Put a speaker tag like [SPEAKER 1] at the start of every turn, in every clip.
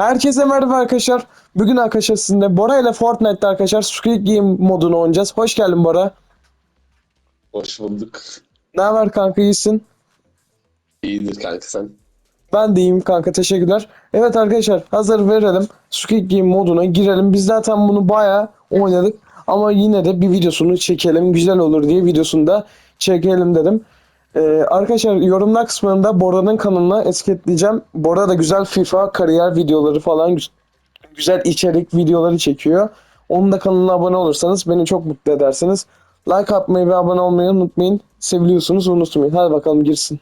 [SPEAKER 1] Herkese merhaba arkadaşlar. Bugün arkadaşlar sizinle Bora ile Fortnite'da arkadaşlar Squid Game modunu oynayacağız. Hoş geldin Bora.
[SPEAKER 2] Hoş bulduk.
[SPEAKER 1] Ne haber kanka iyisin?
[SPEAKER 2] İyidir kanka sen.
[SPEAKER 1] Ben de iyiyim kanka teşekkürler. Evet arkadaşlar hazır verelim. Squid Game moduna girelim. Biz zaten bunu bayağı oynadık. Ama yine de bir videosunu çekelim. Güzel olur diye videosunu da çekelim dedim. Ee, arkadaşlar yorumlar kısmında Bora'nın kanalına etiketleyeceğim. Bora da güzel FIFA kariyer videoları falan gü- güzel içerik videoları çekiyor. Onun da kanalına abone olursanız beni çok mutlu edersiniz. Like atmayı ve abone olmayı unutmayın. Seviliyorsunuz unutmayın. Hadi bakalım girsin.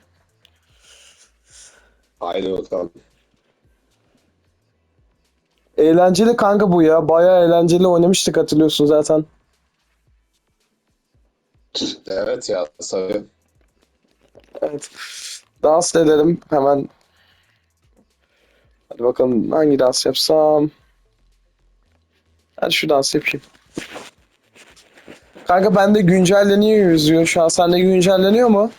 [SPEAKER 2] Haydi bakalım.
[SPEAKER 1] Eğlenceli kanka bu ya. Bayağı eğlenceli oynamıştık hatırlıyorsun zaten.
[SPEAKER 2] Evet ya tabii.
[SPEAKER 1] Evet. Dans edelim hemen. Hadi bakalım hangi dans yapsam. Hadi şu dans yapayım. Kanka bende güncelleniyor yazıyor şu an. Sende güncelleniyor mu?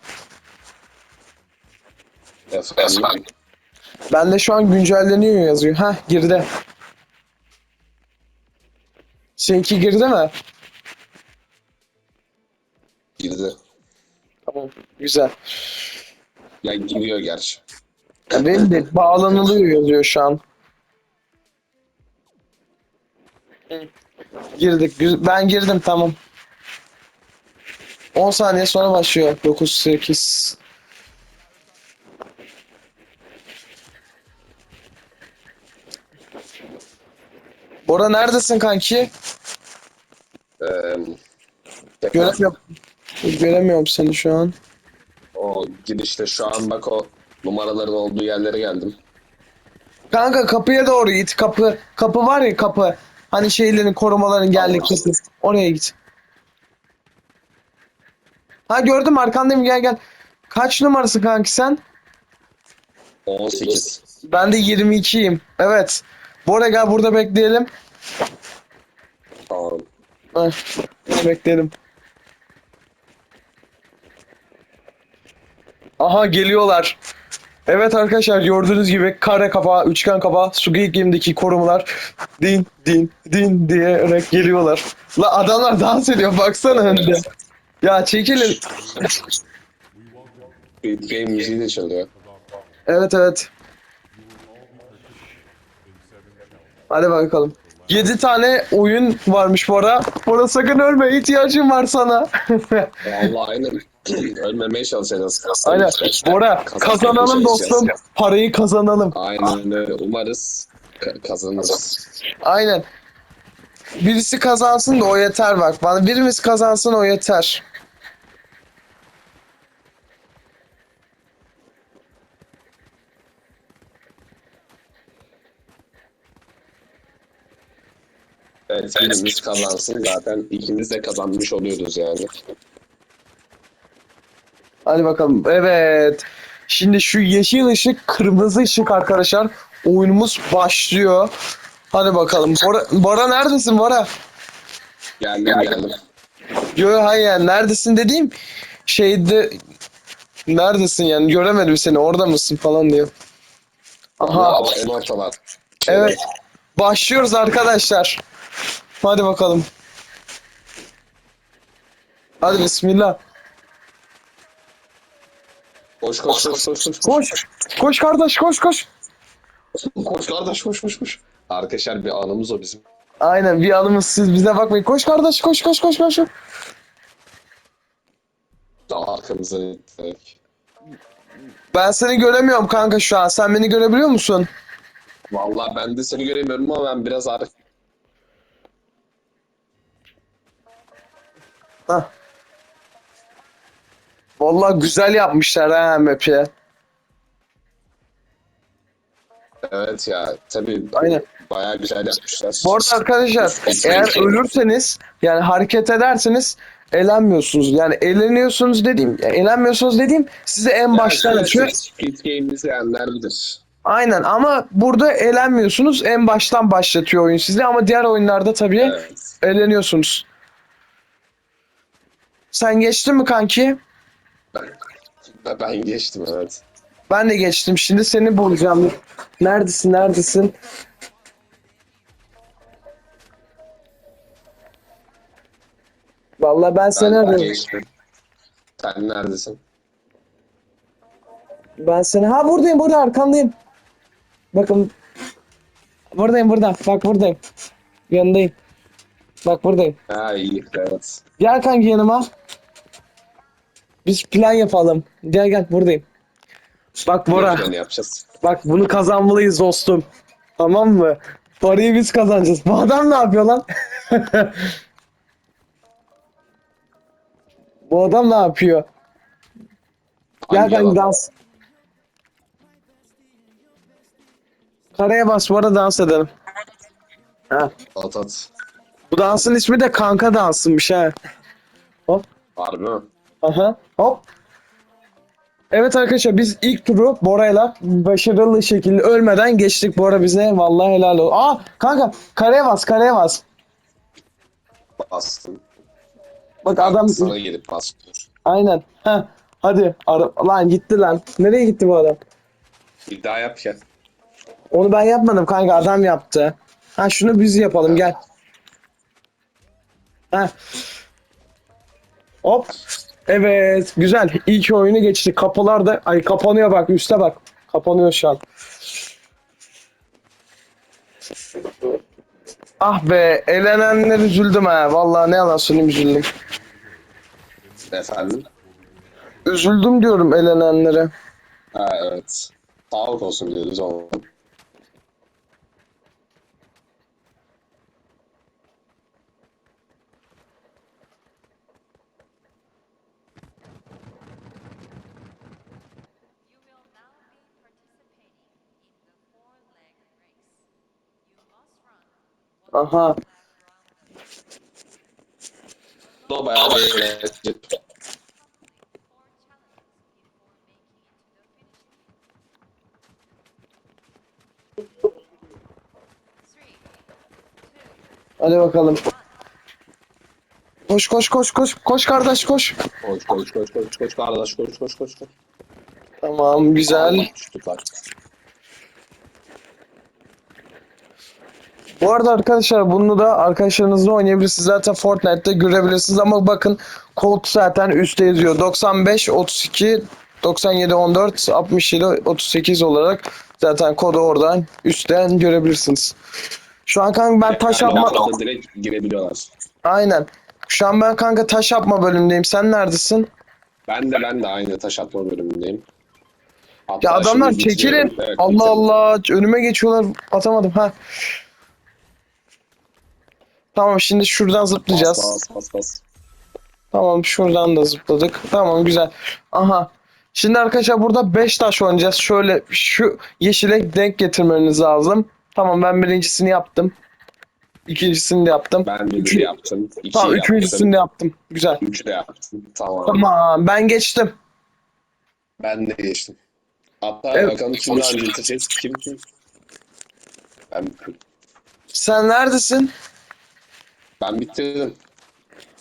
[SPEAKER 2] Efendim.
[SPEAKER 1] Bende şu an güncelleniyor yazıyor. Heh girdi. Seninki girdi mi?
[SPEAKER 2] Girdi.
[SPEAKER 1] Tamam. Güzel.
[SPEAKER 2] Ya giriyor gerçi.
[SPEAKER 1] De bağlanılıyor yazıyor şu an. Girdik. Ben girdim tamam. 10 saniye sonra başlıyor. 9 8 Bora neredesin kanki?
[SPEAKER 2] Ee,
[SPEAKER 1] Göremiyorum. Göremiyorum seni şu an.
[SPEAKER 2] o girişte şu an bak o numaraların olduğu yerlere geldim.
[SPEAKER 1] Kanka kapıya doğru git. Kapı kapı var ya kapı. Hani şeylerin korumaların geldik. Oraya git. Ha gördüm arkandayım gel gel. Kaç numarası kanki sen?
[SPEAKER 2] 18.
[SPEAKER 1] Ben de 22'yim. Evet. Bora gel burada bekleyelim.
[SPEAKER 2] Tamam.
[SPEAKER 1] Heh, bekleyelim. Aha geliyorlar. Evet arkadaşlar gördüğünüz gibi kare kafa, üçgen kafa, Squid Game'deki korumalar din din din diyerek geliyorlar. La adamlar dans ediyor baksana önde. Ya çekilin.
[SPEAKER 2] Squid Game müziği de çalıyor.
[SPEAKER 1] Evet evet. Hadi bakalım. 7 tane oyun varmış Bora. Bora sakın ölme ihtiyacım var sana.
[SPEAKER 2] Vallahi aynen. Ölmemeye çalışacağız.
[SPEAKER 1] Aynen. Bora kazanalım dostum. Parayı kazanalım.
[SPEAKER 2] Aynen öyle. Umarız ka- kazanırız.
[SPEAKER 1] Aynen. Birisi kazansın da o yeter bak. Bana birimiz kazansın o yeter.
[SPEAKER 2] Evet, birimiz kazansın zaten ikimiz de kazanmış oluyoruz yani.
[SPEAKER 1] Hadi bakalım. Evet. Şimdi şu yeşil ışık, kırmızı ışık arkadaşlar. Oyunumuz başlıyor. Hadi bakalım. Bora, Bora neredesin Bora?
[SPEAKER 2] Geldim geldim.
[SPEAKER 1] Yo hayır yani neredesin dediğim şeyde neredesin yani göremedim seni orada mısın falan diyor. Aha
[SPEAKER 2] Ama en ortalar.
[SPEAKER 1] evet başlıyoruz arkadaşlar. Hadi bakalım. Hadi bismillah.
[SPEAKER 2] Koş koş koş koş koş.
[SPEAKER 1] Koş. Koş kardeş koş koş.
[SPEAKER 2] Koş kardeş koş koş koş. Arkadaşlar bir anımız o bizim.
[SPEAKER 1] Aynen bir anımız siz bize bakmayın. Koş kardeş koş koş koş koş.
[SPEAKER 2] Arkamıza gittik.
[SPEAKER 1] Ben seni göremiyorum kanka şu an. Sen beni görebiliyor musun?
[SPEAKER 2] Vallahi ben de seni göremiyorum ama ben biraz ar
[SPEAKER 1] Hah. Vallahi güzel yapmışlar ha map'i.
[SPEAKER 2] Evet ya tabii
[SPEAKER 1] Aynen.
[SPEAKER 2] bayağı güzel yapmışlar.
[SPEAKER 1] Bu arada arkadaşlar eğer ölürseniz yani hareket ederseniz elenmiyorsunuz. Yani eleniyorsunuz dediğim, elenmiyorsunuz dediğim size en baştan
[SPEAKER 2] Evet,
[SPEAKER 1] atıyor.
[SPEAKER 2] Squid Game'i izleyenler bilir.
[SPEAKER 1] Aynen ama burada elenmiyorsunuz. En baştan başlatıyor oyun sizi ama diğer oyunlarda tabii
[SPEAKER 2] Evet.
[SPEAKER 1] eleniyorsunuz. Sen geçtin mi kanki?
[SPEAKER 2] Ben, ben geçtim evet.
[SPEAKER 1] Ben de geçtim. Şimdi seni bulacağım. Neredesin? Neredesin? Vallahi ben seni
[SPEAKER 2] Ben
[SPEAKER 1] arıyorum.
[SPEAKER 2] Sen neredesin?
[SPEAKER 1] Ben seni... Ha buradayım burada arkandayım. Bakın. Buradayım burada. Bak buradayım. Yanındayım. Bak buradayım.
[SPEAKER 2] Ha iyi evet.
[SPEAKER 1] Gel kanki yanıma. Biz plan yapalım. Gel gel buradayım. Bak Bora.
[SPEAKER 2] Ne planı yapacağız?
[SPEAKER 1] Bak bunu kazanmalıyız dostum. Tamam mı? Parayı biz kazanacağız. Bu adam ne yapıyor lan? Bu adam ne yapıyor? Gel ben dans. Karaya bas arada dans edelim. Ha.
[SPEAKER 2] At at.
[SPEAKER 1] Bu dansın ismi de kanka dansınmış ha. Hop.
[SPEAKER 2] Harbi mi?
[SPEAKER 1] Aha. Hop. Evet arkadaşlar biz ilk turu Bora'yla başarılı şekilde ölmeden geçtik. Bora bize vallahi helal olsun. Aa kanka kareye bas kareye bas.
[SPEAKER 2] Bastım.
[SPEAKER 1] Bak adam
[SPEAKER 2] Sana gelip bastır.
[SPEAKER 1] aynen. Heh. Hadi ara... lan gitti lan. Nereye gitti bu adam?
[SPEAKER 2] Bir daha yap ya.
[SPEAKER 1] Onu ben yapmadım kanka adam yaptı. Ha şunu biz yapalım gel. Ha. Hop. Evet güzel. İlk oyunu geçtik. Kapılar da ay kapanıyor bak üste bak. Kapanıyor şu an. Ah be elenenler üzüldüm ha. Vallahi ne yalan söyleyeyim üzüldüm.
[SPEAKER 2] Efendim?
[SPEAKER 1] Üzüldüm diyorum elenenlere.
[SPEAKER 2] Ha evet. Sağlık olsun diyoruz ama.
[SPEAKER 1] Aha.
[SPEAKER 2] da bayağı bir eğlenceli.
[SPEAKER 1] Hadi bakalım. Koş koş koş koş. Koş kardeş koş.
[SPEAKER 2] Koş koş koş koş koş kardeş koş koş koş koş.
[SPEAKER 1] Tamam güzel.
[SPEAKER 2] Allah,
[SPEAKER 1] Bu arada arkadaşlar bunu da arkadaşlarınızla oynayabilirsiniz. Zaten Fortnite'te görebilirsiniz ama bakın kod zaten üstte yazıyor. 95 32 97 14 67 38 olarak zaten kodu oradan üstten görebilirsiniz. Şu an kanka ben taş
[SPEAKER 2] Yani
[SPEAKER 1] yapma
[SPEAKER 2] direkt girebiliyorlar.
[SPEAKER 1] aynen. Şu an ben kanka taş yapma bölümündeyim. Sen neredesin?
[SPEAKER 2] Ben de ben de aynı taş atma bölümündeyim. Hatta
[SPEAKER 1] Ya adamlar çekilin.
[SPEAKER 2] Evet,
[SPEAKER 1] Allah. Allah önüme geçiyorlar. Atamadım ha. Tamam şimdi şuradan zıplayacağız.
[SPEAKER 2] Bas bas bas.
[SPEAKER 1] Tamam şuradan da zıpladık. Tamam güzel. Aha. Şimdi arkadaşlar burada 5 taş oynayacağız. Şöyle şu yeşile denk getirmeniz lazım. Tamam ben birincisini yaptım. İkincisini de yaptım.
[SPEAKER 2] Ben
[SPEAKER 1] Üçü-
[SPEAKER 2] bir yaptım. iki
[SPEAKER 1] Tamam
[SPEAKER 2] yaptım.
[SPEAKER 1] üçüncüsünü de yaptım. Güzel.
[SPEAKER 2] Üçü de yaptım. Tamam.
[SPEAKER 1] Tamam ben geçtim.
[SPEAKER 2] Ben de geçtim. Hatta
[SPEAKER 1] Evet.
[SPEAKER 2] bakalım kim daha önce bitecek? Kim kim? Ben,
[SPEAKER 1] Sen neredesin?
[SPEAKER 2] Ben bitirdim.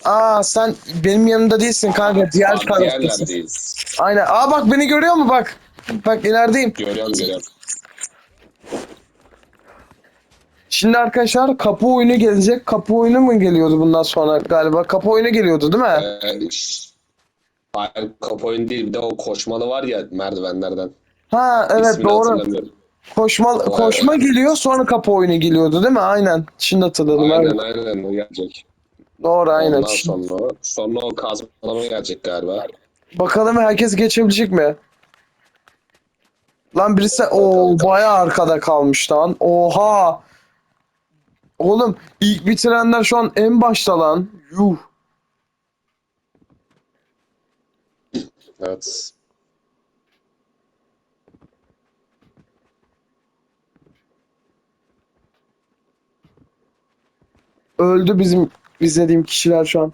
[SPEAKER 1] Aa sen benim yanımda değilsin kanka. Diğer taraftasın.
[SPEAKER 2] diğerlerdeyiz.
[SPEAKER 1] Aynen. Aa bak beni görüyor mu bak. Bak ilerideyim.
[SPEAKER 2] Görüyorum görüyorum.
[SPEAKER 1] Şimdi arkadaşlar kapı oyunu gelecek. Kapı oyunu mu geliyordu bundan sonra galiba? Kapı oyunu geliyordu değil mi?
[SPEAKER 2] Ee, ş- Hayır kapı oyunu değil bir de o koşmalı var ya merdivenlerden.
[SPEAKER 1] Ha evet
[SPEAKER 2] İsmini
[SPEAKER 1] doğru.
[SPEAKER 2] hatırlamıyorum.
[SPEAKER 1] Koşma
[SPEAKER 2] Vay
[SPEAKER 1] koşma geliyor sonra kapı oyunu geliyordu değil mi? Aynen. Şimdi hatırladım.
[SPEAKER 2] Aynen
[SPEAKER 1] evet.
[SPEAKER 2] aynen o gelecek.
[SPEAKER 1] Doğru aynen.
[SPEAKER 2] Ondan sonra sonra o kazmalama gelecek galiba.
[SPEAKER 1] Bakalım herkes geçebilecek mi? Lan birisi o bayağı arkada kalmış lan. Oha. Oğlum ilk bitirenler şu an en başta lan. Yuh.
[SPEAKER 2] Evet.
[SPEAKER 1] Öldü bizim izlediğim kişiler şu an.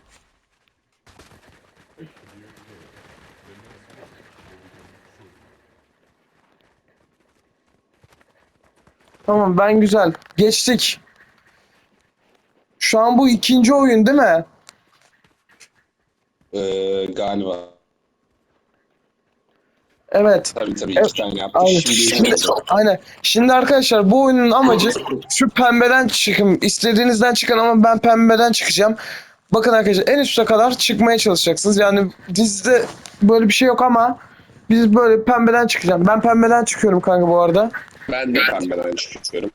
[SPEAKER 1] Tamam ben güzel. Geçtik. Şu an bu ikinci oyun değil mi?
[SPEAKER 2] Ee, galiba.
[SPEAKER 1] Evet.
[SPEAKER 2] Tabii tabii iki
[SPEAKER 1] Evet,
[SPEAKER 2] tane yaptık.
[SPEAKER 1] Aynen.
[SPEAKER 2] Şimdi,
[SPEAKER 1] Şimdi, aynen. Şimdi arkadaşlar bu oyunun amacı şu pembeden çıkın. İstediğinizden çıkın ama ben pembeden çıkacağım. Bakın arkadaşlar en üste kadar çıkmaya çalışacaksınız. Yani dizide böyle bir şey yok ama biz böyle pembeden çıkacağım. Ben pembeden çıkıyorum kanka bu arada.
[SPEAKER 2] ben de pembeden çıkıyorum.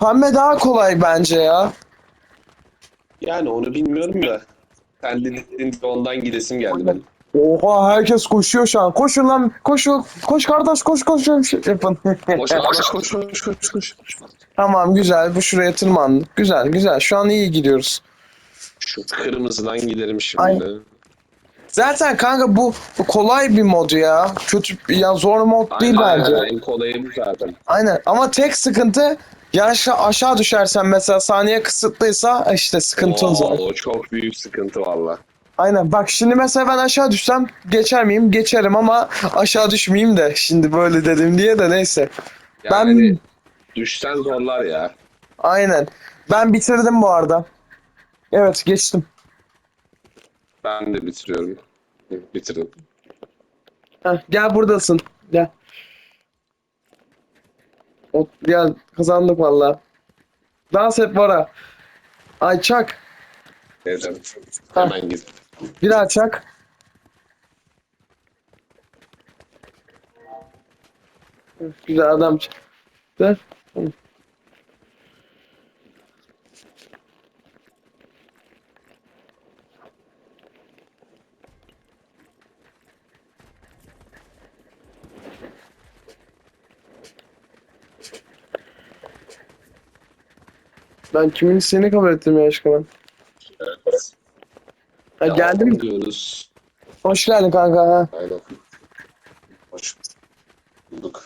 [SPEAKER 1] Pembe daha kolay bence ya.
[SPEAKER 2] Yani onu bilmiyorum da. Sen de ondan gidesim geldi benim.
[SPEAKER 1] Oha herkes koşuyor şu an. Koşun lan. Koşun. Koş kardeş koş koş. koş. Yapın.
[SPEAKER 2] Koş koş koş koş koş koş.
[SPEAKER 1] tamam güzel. Bu şuraya tırmandı. Güzel güzel. Şu an iyi gidiyoruz.
[SPEAKER 2] Şu kırmızıdan giderim şimdi.
[SPEAKER 1] Aynen. Zaten kanka bu, bu kolay bir mod ya. Kötü ya zor mod değil
[SPEAKER 2] Aynen,
[SPEAKER 1] bence.
[SPEAKER 2] En kolayı bu zaten.
[SPEAKER 1] Aynen ama tek sıkıntı ya aşağı, düşersen mesela saniye kısıtlıysa işte sıkıntı o
[SPEAKER 2] Oo,
[SPEAKER 1] zaman.
[SPEAKER 2] o çok büyük sıkıntı valla.
[SPEAKER 1] Aynen bak şimdi mesela ben aşağı düşsem geçer miyim? Geçerim ama aşağı düşmeyeyim de şimdi böyle dedim diye de neyse.
[SPEAKER 2] Yani
[SPEAKER 1] Ben
[SPEAKER 2] düşsen zorlar ya.
[SPEAKER 1] aynen. Ben bitirdim bu arada. Evet geçtim.
[SPEAKER 2] Ben de bitiriyorum. Bitirdim.
[SPEAKER 1] Heh, gel buradasın. Gel. Hop, gel kazandık valla. Dans et Bora. Ay çak. Ha.
[SPEAKER 2] Hemen git.
[SPEAKER 1] Bir daha çak. Güzel adam çıktı. Ben kimin seni kabul ettim ya aşkım. Ha, geldim.
[SPEAKER 2] Diyoruz.
[SPEAKER 1] Hoş geldin kanka.
[SPEAKER 2] Aynen. Hoş bulduk.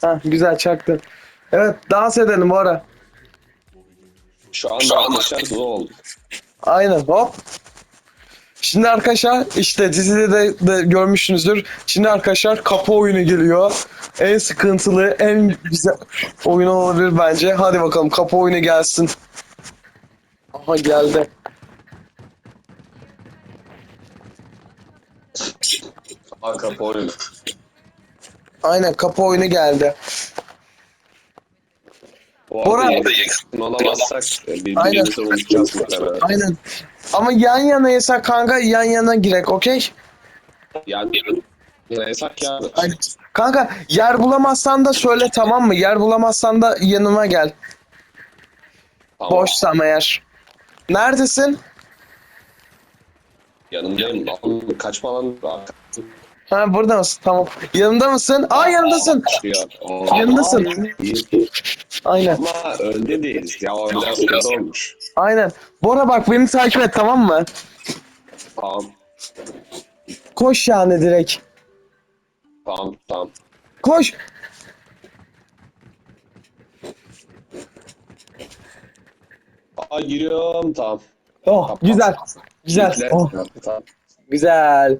[SPEAKER 1] Ha, güzel çaktın. Evet dans edelim bu ara.
[SPEAKER 2] Şu anda arkadaşlar zor oldu.
[SPEAKER 1] Aynen hop. Şimdi arkadaşlar işte dizide de, de görmüşsünüzdür. Şimdi arkadaşlar kapı oyunu geliyor. En sıkıntılı, en güzel oyun olabilir bence. Hadi bakalım kapı oyunu gelsin. Aha geldi.
[SPEAKER 2] Arka oyunu.
[SPEAKER 1] Aynen kapı oyunu geldi.
[SPEAKER 2] Bu
[SPEAKER 1] Bora-
[SPEAKER 2] arada yakın olamazsak e, unutacağız muhtemelen.
[SPEAKER 1] Aynen. Ama yan yanaysak kanka yan yana girek okey?
[SPEAKER 2] Yani yine yasak ya.
[SPEAKER 1] Aynen. Kanka yer bulamazsan da söyle tamam mı? Yer bulamazsan da yanıma gel.
[SPEAKER 2] Tamam.
[SPEAKER 1] Boşsam eğer. Neredesin?
[SPEAKER 2] Yanımdayım. Lan, Kaçma lan.
[SPEAKER 1] Ha burada mısın? Tamam. Yanımda mısın? Aa yanındasın. Yanındasın. Aynen.
[SPEAKER 2] Ama önde değiliz. Ya biraz kötü olmuş.
[SPEAKER 1] Aynen. Bora bak beni takip et tamam mı?
[SPEAKER 2] Tamam.
[SPEAKER 1] Koş yani direkt.
[SPEAKER 2] Tamam. Tamam.
[SPEAKER 1] Koş.
[SPEAKER 2] Aa giriyorum. Tamam.
[SPEAKER 1] Oh
[SPEAKER 2] Tamam.
[SPEAKER 1] güzel. Güzel. Oh
[SPEAKER 2] Tamam.
[SPEAKER 1] güzel.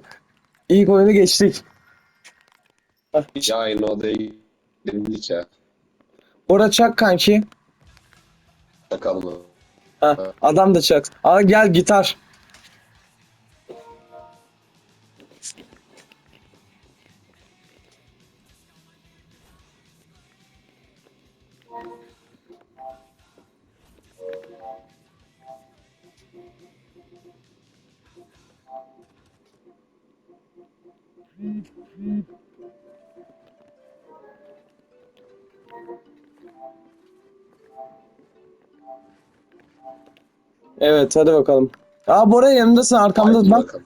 [SPEAKER 1] İlk oyunu geçtik.
[SPEAKER 2] Ya aynı odaya gidebildik ya.
[SPEAKER 1] Bora çak kanki.
[SPEAKER 2] Bakalım.
[SPEAKER 1] Ha, adam da çak. Aa gel gitar. Evet hadi bakalım. Aa Bora yanındasın arkamda
[SPEAKER 2] Haydi
[SPEAKER 1] bak.
[SPEAKER 2] bakalım.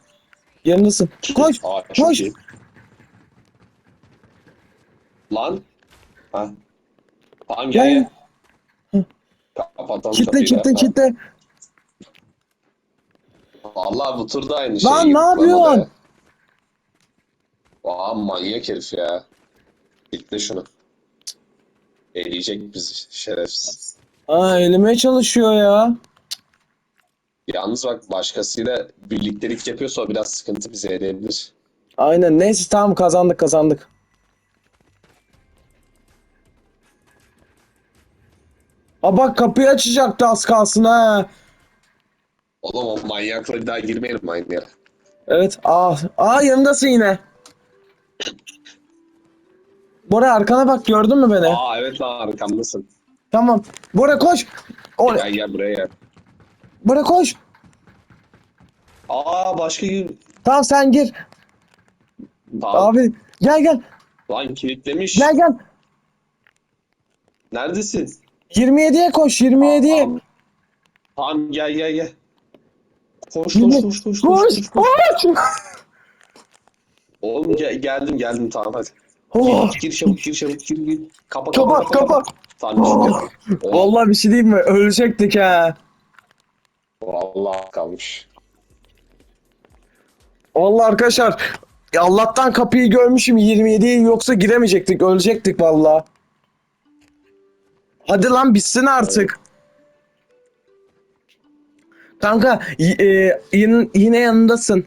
[SPEAKER 1] Yanındasın. Koş.
[SPEAKER 2] Aa, çok
[SPEAKER 1] Koş.
[SPEAKER 2] iyi. Lan. Ha. Tamam
[SPEAKER 1] Gel.
[SPEAKER 2] gel. gel. Kapatalım
[SPEAKER 1] Kitle
[SPEAKER 2] kapıyı
[SPEAKER 1] kitle
[SPEAKER 2] da.
[SPEAKER 1] kitle.
[SPEAKER 2] Vallahi bu turda aynı şey.
[SPEAKER 1] Lan ne yapıyorsun?
[SPEAKER 2] Aa manyak herif ya. İtle şunu. Eleyecek bizi şerefsiz.
[SPEAKER 1] Aa elime çalışıyor ya.
[SPEAKER 2] Yalnız bak başkasıyla birliktelik yapıyorsa o biraz sıkıntı bize edebilir.
[SPEAKER 1] Aynen neyse tamam kazandık kazandık. Aa bak kapıyı açacaktı az kalsın ha.
[SPEAKER 2] Oğlum o manyakla bir daha girmeyelim aynı yere.
[SPEAKER 1] Evet. Aa, aa yanındasın yine. Bora arkana bak gördün mü beni?
[SPEAKER 2] Aa evet arkamdasın.
[SPEAKER 1] Tamam. Bora koş. O,
[SPEAKER 2] Gel gel buraya gel.
[SPEAKER 1] Bora koş.
[SPEAKER 2] Aa başka bir...
[SPEAKER 1] Tamam sen gir.
[SPEAKER 2] Tamam.
[SPEAKER 1] Abi gel gel.
[SPEAKER 2] Lan kilitlemiş.
[SPEAKER 1] Gel gel.
[SPEAKER 2] Neredesin?
[SPEAKER 1] 27'ye koş 27'ye.
[SPEAKER 2] Tamam. Tamam gel gel gel. Koş koş koş koş
[SPEAKER 1] Koş.
[SPEAKER 2] koş. koş.
[SPEAKER 1] Koş.
[SPEAKER 2] Oğlum gel, geldim geldim tamam hadi.
[SPEAKER 1] Oh.
[SPEAKER 2] Gir çabuk gir çabuk gir gir. Kapa
[SPEAKER 1] Kapat kapat.
[SPEAKER 2] Tamam
[SPEAKER 1] Oh.
[SPEAKER 2] işte. Oh,
[SPEAKER 1] Vallahi bir şey diyeyim mi? Ölecektik ha.
[SPEAKER 2] Vallahi kalmış.
[SPEAKER 1] Vallahi arkadaşlar ya Allah'tan kapıyı görmüşüm 27'yi yoksa giremeyecektik ölecektik vallahi. Hadi lan bitsin artık. Kanka y- e, yine, yine yanındasın.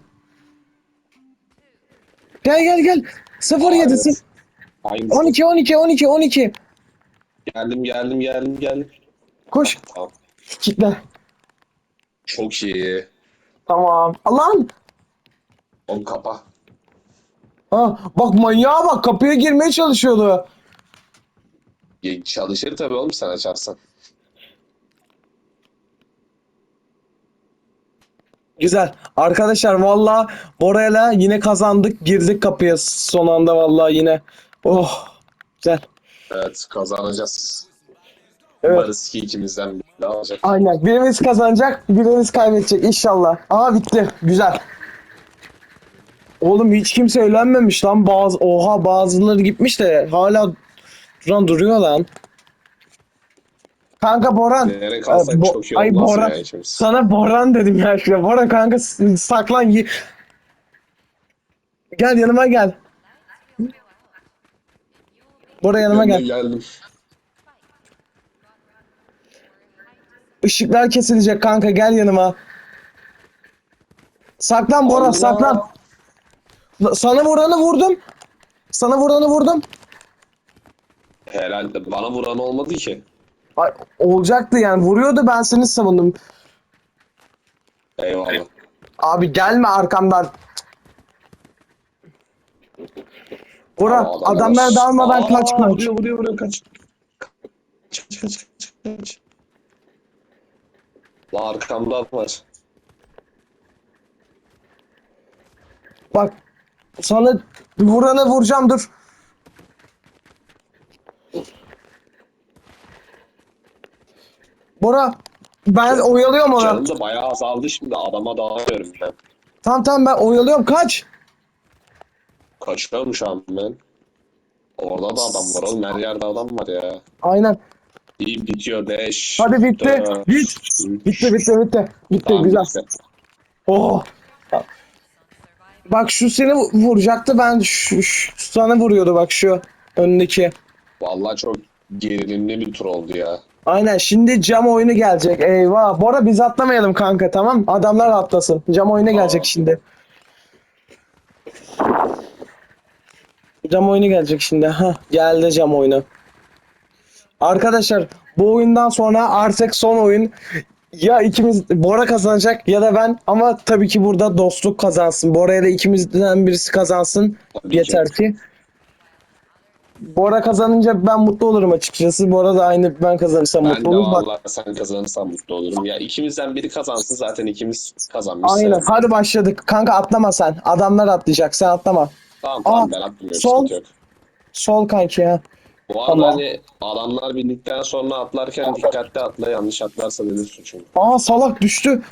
[SPEAKER 1] Gel gel gel. 07'sin.
[SPEAKER 2] Evet. Aynısı.
[SPEAKER 1] 12 12 12 12.
[SPEAKER 2] Geldim geldim geldim geldim.
[SPEAKER 1] Koş.
[SPEAKER 2] Tamam.
[SPEAKER 1] Kitle.
[SPEAKER 2] Çok iyi.
[SPEAKER 1] Tamam. Allah'ım.
[SPEAKER 2] Oğlum kapa.
[SPEAKER 1] Ha, bak manyağa bak kapıya girmeye çalışıyordu.
[SPEAKER 2] Ya, Çalışır tabii oğlum sen açarsan.
[SPEAKER 1] Güzel. Arkadaşlar valla Bora'yla yine kazandık. Girdik kapıya son anda valla yine. Oh. Güzel.
[SPEAKER 2] Evet kazanacağız.
[SPEAKER 1] Evet.
[SPEAKER 2] Umarız ki ikimizden biri alacak.
[SPEAKER 1] Aynen. Birimiz kazanacak, birimiz kaybedecek inşallah. Aa bitti. Güzel. Oğlum hiç kimse öğrenmemiş lan. Bazı oha bazıları gitmiş de hala duran duruyor lan. Kanka Boran.
[SPEAKER 2] Nereye kalsak
[SPEAKER 1] Ee, Bo-
[SPEAKER 2] çok iyi
[SPEAKER 1] Ay,
[SPEAKER 2] olmaz
[SPEAKER 1] Boran.
[SPEAKER 2] ya ikimiz.
[SPEAKER 1] Sana Boran dedim ya işte. Bora kanka s- saklan. Ye- Gel yanıma gel. Bora yanıma gel.
[SPEAKER 2] Geldim.
[SPEAKER 1] Işıklar kesilecek kanka gel yanıma. Saklan Bora
[SPEAKER 2] Allah.
[SPEAKER 1] saklan. Sana vuranı vurdum. Sana vuranı vurdum.
[SPEAKER 2] Herhalde bana vuran olmadı ki.
[SPEAKER 1] Ay, olacaktı yani vuruyordu ben seni savundum.
[SPEAKER 2] Eyvallah.
[SPEAKER 1] Abi gelme arkamdan. Bora
[SPEAKER 2] Ama
[SPEAKER 1] adamlar dalmadan
[SPEAKER 2] Aa,
[SPEAKER 1] kaç kaç.
[SPEAKER 2] Vuruyor vuruyor vuruyor kaç. Kaç kaç kaç kaç. La arkamda var.
[SPEAKER 1] Bak sana vuranı vuracağım dur. Bora ben oyalıyorum onu.
[SPEAKER 2] Canım da bayağı azaldı şimdi adama dağılıyorum ben.
[SPEAKER 1] Tamam tamam ben oyalıyorum kaç.
[SPEAKER 2] Kaçıyorum şu an ben. Orada da adam var oğlum her yerde adam var ya.
[SPEAKER 1] Aynen.
[SPEAKER 2] İyi bitiyor 5.
[SPEAKER 1] Hadi bitti. Bit. Bitti bitti bitti. Bitti güzel. Oh. Bak şu seni vuracaktı ben şu, şu- sana vuruyordu bak şu önündeki.
[SPEAKER 2] Vallahi çok gerilimli bir tur oldu ya.
[SPEAKER 1] Aynen şimdi cam oyunu gelecek. Eyvah. Bora biz atlamayalım kanka tamam. Adamlar atlasın. Cam oyunu gelecek şimdi. Cam oyunu gelecek şimdi. Ha geldi cam oyunu. Arkadaşlar bu oyundan sonra artık son oyun ya ikimiz Bora kazanacak ya da ben ama tabii ki burada dostluk kazansın. Bora'ya da ikimizden birisi kazansın. Yeter ki. Bora kazanınca ben mutlu olurum açıkçası. Bora da aynı ben kazanırsam
[SPEAKER 2] Ben
[SPEAKER 1] mutlu
[SPEAKER 2] de
[SPEAKER 1] olur. Bak
[SPEAKER 2] vallahi sen kazanırsan mutlu olurum. Ya ikimizden biri kazansın zaten ikimiz kazanmış.
[SPEAKER 1] Aynen.
[SPEAKER 2] sayılır.
[SPEAKER 1] Hadi başladık. Kanka atlama sen. Adamlar atlayacak. Sen atlama.
[SPEAKER 2] Tamam tamam
[SPEAKER 1] Aa,
[SPEAKER 2] ben atmıyorum.
[SPEAKER 1] sol.
[SPEAKER 2] yok.
[SPEAKER 1] Sol kanki ya.
[SPEAKER 2] Bu arada
[SPEAKER 1] Tamam.
[SPEAKER 2] hani adamlar bindikten sonra atlarken dikkatli atla yanlış atlarsan ölürsün çünkü.
[SPEAKER 1] Aa salak düştü.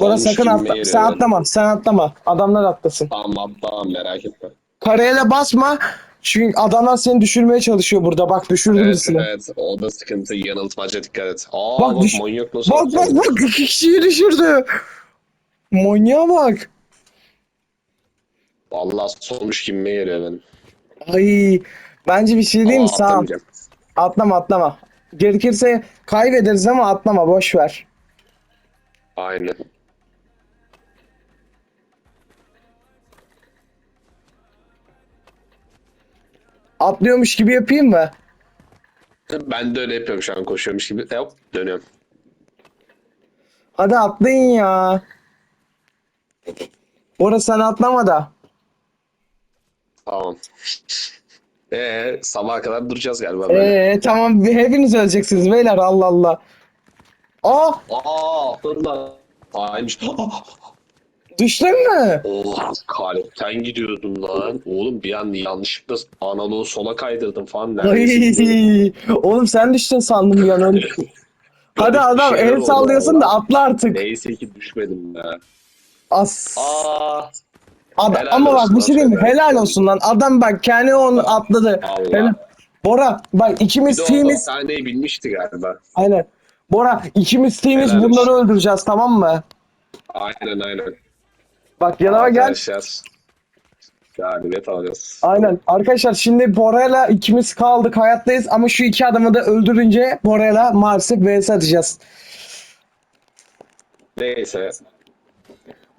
[SPEAKER 1] Bora
[SPEAKER 2] Olmuş
[SPEAKER 1] sakın
[SPEAKER 2] gibi
[SPEAKER 1] atla.
[SPEAKER 2] yeri
[SPEAKER 1] Sen atlama. Sen atlama. Adamlar atlasın.
[SPEAKER 2] Tamam tamam merak etme.
[SPEAKER 1] Kareye basma. Çünkü adamlar seni düşürmeye çalışıyor burada. Bak düşürdü
[SPEAKER 2] Evet
[SPEAKER 1] birisini.
[SPEAKER 2] evet o da sıkıntı yanıltmaca dikkat et. Aa
[SPEAKER 1] Bak
[SPEAKER 2] bak,
[SPEAKER 1] düş-
[SPEAKER 2] manyak nasıl
[SPEAKER 1] Bak bak bak. iki kişiyi düşürdü. Manyağa bak.
[SPEAKER 2] Vallahi sonuç kimme geliyor benim.
[SPEAKER 1] Ay. Bence bir şey değil mi?
[SPEAKER 2] Aa,
[SPEAKER 1] Sağ ol.
[SPEAKER 2] atlamayacağım.
[SPEAKER 1] Atlama atlama. Gerekirse kaybederiz ama atlama. Boş ver.
[SPEAKER 2] Aynen.
[SPEAKER 1] Atlıyormuş gibi yapayım mı?
[SPEAKER 2] Ben de öyle yapıyorum şu an koşuyormuş gibi. Hop dönüyorum.
[SPEAKER 1] Hadi atlayın ya. Orası sen atlama da.
[SPEAKER 2] Tamam. Ee, sabaha kadar duracağız galiba böyle.
[SPEAKER 1] Ee, tamam hepiniz öleceksiniz beyler Allah Allah. Aa
[SPEAKER 2] Aa, fırla. Aymış.
[SPEAKER 1] Düştün mü?
[SPEAKER 2] Oh, kalpten gidiyordum lan. Oğlum bir an yanlışlıkla analoğu sola kaydırdım falan.
[SPEAKER 1] Ay, oğlum sen düştün sandım ya. Hadi
[SPEAKER 2] Böyle
[SPEAKER 1] adam
[SPEAKER 2] bir şeyler
[SPEAKER 1] el sallıyorsun da atla artık.
[SPEAKER 2] Neyse ki düşmedim ya.
[SPEAKER 1] As.
[SPEAKER 2] Aa,
[SPEAKER 1] Ad-
[SPEAKER 2] helal
[SPEAKER 1] ama bak bir şey diyeyim. Helal olsun lan. Adam bak kendi onu atladı.
[SPEAKER 2] Allah.
[SPEAKER 1] Helal. Bora bak
[SPEAKER 2] bir
[SPEAKER 1] ikimiz
[SPEAKER 2] o
[SPEAKER 1] teamiz.
[SPEAKER 2] sahneyi bilmişti galiba.
[SPEAKER 1] Aynen. Bora ikimiz teamiz bunları öldüreceğiz tamam mı?
[SPEAKER 2] Aynen aynen.
[SPEAKER 1] Bak yanıma gel.
[SPEAKER 2] Arkadaşlar. Galibiyet alacağız.
[SPEAKER 1] Aynen. Arkadaşlar şimdi Bora'yla ikimiz kaldık hayattayız ama şu iki adamı da öldürünce Bora'yla maalesef vs atacağız.
[SPEAKER 2] Neyse.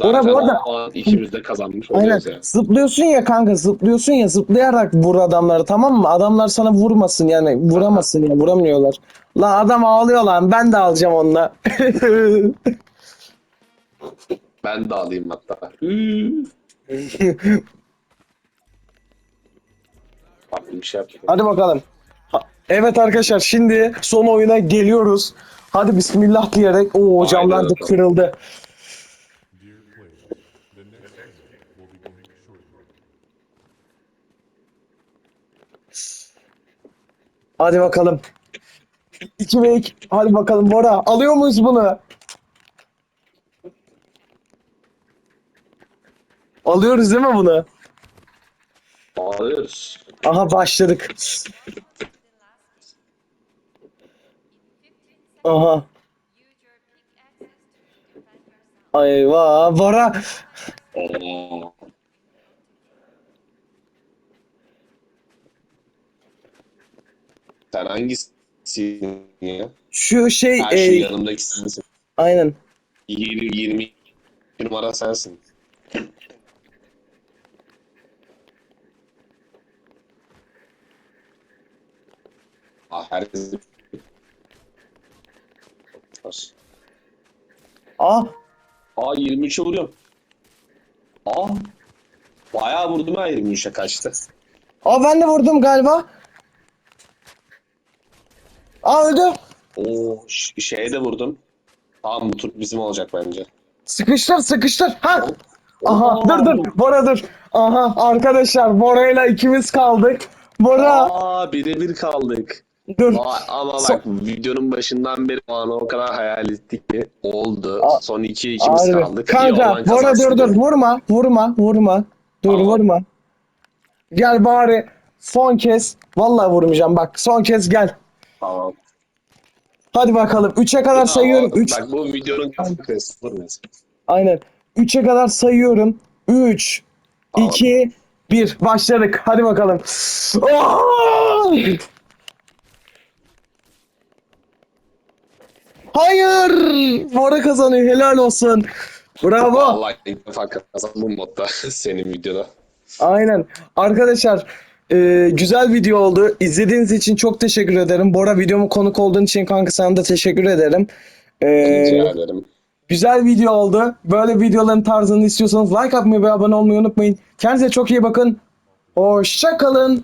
[SPEAKER 1] Bora,
[SPEAKER 2] Zaten
[SPEAKER 1] bu arada-
[SPEAKER 2] o ikimiz de kazanmış
[SPEAKER 1] Aynen.
[SPEAKER 2] oluyoruz ya.
[SPEAKER 1] Zıplıyorsun ya kanka zıplıyorsun ya zıplayarak vur adamları tamam mı? Adamlar sana vurmasın yani vuramasın ya vuramıyorlar. Lan adam ağlıyor lan ben de alacağım onunla.
[SPEAKER 2] Ben de alayım hatta. Farklı bir şey yapayım.
[SPEAKER 1] Hadi bakalım. Ha- Evet arkadaşlar şimdi son oyuna geliyoruz. Hadi bismillah diyerek o
[SPEAKER 2] Aynen
[SPEAKER 1] camlar da
[SPEAKER 2] öyle.
[SPEAKER 1] kırıldı. Hadi bakalım. 2 ve 2. Hadi bakalım Bora. Alıyor muyuz bunu? Alıyoruz değil mi bunu?
[SPEAKER 2] Alıyoruz.
[SPEAKER 1] Aha başladık. Aha. Ayva Bora.
[SPEAKER 2] Oo. Sen hangisisin ya?
[SPEAKER 1] Şu şey
[SPEAKER 2] Ha, şu
[SPEAKER 1] e,
[SPEAKER 2] yanımdaki sensin.
[SPEAKER 1] aynen.
[SPEAKER 2] 20, 20 numara sensin. Herkes...
[SPEAKER 1] Ah
[SPEAKER 2] Aa 23'e vuruyorum. Aa. Bayağı vurdum ha 23'e kaçtı.
[SPEAKER 1] Aa ben de vurdum galiba. Aa öldü.
[SPEAKER 2] Oo ş- şeye de vurdum. Tamam bu tur bizim olacak bence.
[SPEAKER 1] Sıkıştır sıkıştır. Ha. Aha
[SPEAKER 2] Oo.
[SPEAKER 1] dur dur Bora dur. Aha arkadaşlar Bora'yla ikimiz kaldık. Bora
[SPEAKER 2] Aa birebir kaldık.
[SPEAKER 1] Dur.
[SPEAKER 2] Ama
[SPEAKER 1] Son-
[SPEAKER 2] bak videonun başından beri o o kadar hayal ettik ki oldu.
[SPEAKER 1] A-
[SPEAKER 2] Son iki ikimiz
[SPEAKER 1] Harbi.
[SPEAKER 2] kaldık.
[SPEAKER 1] Kanka
[SPEAKER 2] kazansın
[SPEAKER 1] dur dur vurma vurma vurma. Dur
[SPEAKER 2] Tamam.
[SPEAKER 1] vurma. Gel bari son kez. Vallahi vurmayacağım bak son kez gel.
[SPEAKER 2] Tamam.
[SPEAKER 1] Hadi bakalım 3'e kadar sayıyorum.
[SPEAKER 2] Tamam.
[SPEAKER 1] 3
[SPEAKER 2] Bak bu videonun
[SPEAKER 1] aynen. 3'e kadar sayıyorum. 3
[SPEAKER 2] Tamam.
[SPEAKER 1] 2 1 başladık. Hadi bakalım. Aa! Hayır! Bora kazanıyor. Helal olsun. Bravo.
[SPEAKER 2] Vallahi ilk defa kazandım modda senin videoda.
[SPEAKER 1] Aynen. Arkadaşlar e, güzel video oldu. İzlediğiniz için çok teşekkür ederim. Bora videomu konuk olduğun için kanka sana da teşekkür ederim. E,
[SPEAKER 2] Rica ederim.
[SPEAKER 1] güzel video oldu. Böyle videoların tarzını istiyorsanız like atmayı ve abone olmayı unutmayın. Kendinize çok iyi bakın. Hoşça kalın.